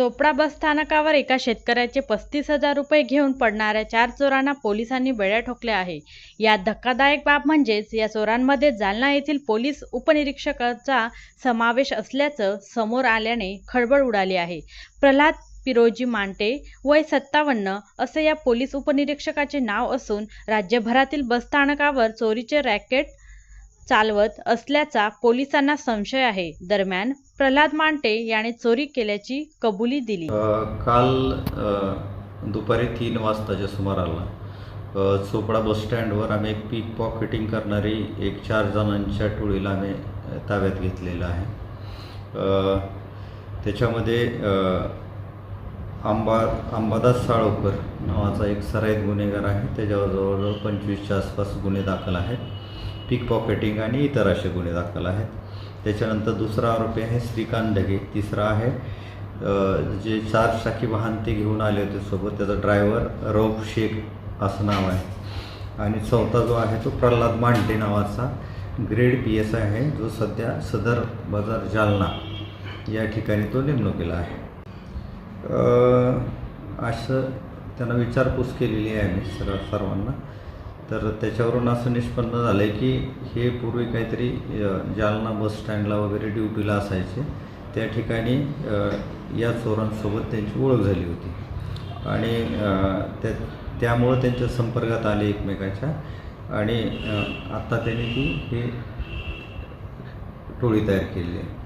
चोपडा बस स्थानकावर एका शेतकऱ्याचे पस्तीस हजार रुपये घेऊन पडणाऱ्या चार चोरांना पोलिसांनी बेड्या ठोकल्या आहे. यात धक्कादायक बाब म्हणजेच या चोरांमध्ये जालना येथील पोलीस उपनिरीक्षकाचा समावेश असल्याचं समोर आल्याने खळबळ उडाली आहे. प्रल्हाद पिरोजी मांटे वय सत्तावन्न असे या पोलीस उपनिरीक्षकाचे नाव असून राज्यभरातील बसस्थानकावर चोरीचे रॅकेट चालवत असल्याचा पोलिसांना संशय आहे. दरम्यान प्रल्हाद मांटे याने चोरी केल्याची कबुली दिली. काल दुपारी तीन वाजताच्या सुमाराला चोपडा बसस्टँडवर आम्ही एक पीक पॉकेटिंग करणारी एक चार जणांच्या टोळीला आम्ही ताब्यात घेतलेलं आहे. त्याच्यामध्ये आंबा अंबादास साळोकर नावाचा एक सराईत गुन्हेगार आहे. त्याच्यावर जवळजवळ पंचवीसच्या आसपास गुन्हे दाखल आहेत. पिक पॉकेटिंग आणि इतर असे गुन्हे दाखल आहेत. त्याच्यानंतर दुसरा आरोपी आहे श्रीकांत ढगे तिसरा आहे जे चार चाकी वाहन ते घेऊन आले होते सोबत त्याचा ड्रायव्हर रौफ शेख असं नाव आहे. आणि चौथा जो आहे तो प्रल्हाद मांडे नावाचा ग्रेड पी एस आय आहे जो सध्या सदर बाजार जालना या ठिकाणी तो नेमणुकीला आहे. असं त्यांना विचारपूस केलेली आहे मी सर्व सर्वांना. तर त्याच्यावरून असं निष्पन्न झालं आहे की हे पूर्वी काहीतरी जालना बस स्टँडला वगैरे ड्युटीला असायचे. त्या ठिकाणी या चोरांसोबत त्यांची ओळख झाली होती. आणि त्या त्यामुळं त्यांच्या संपर्कात आले एकमेकाच्या. आणि आत्ता त्यांनी ती हे टोळी तयार केली आहे.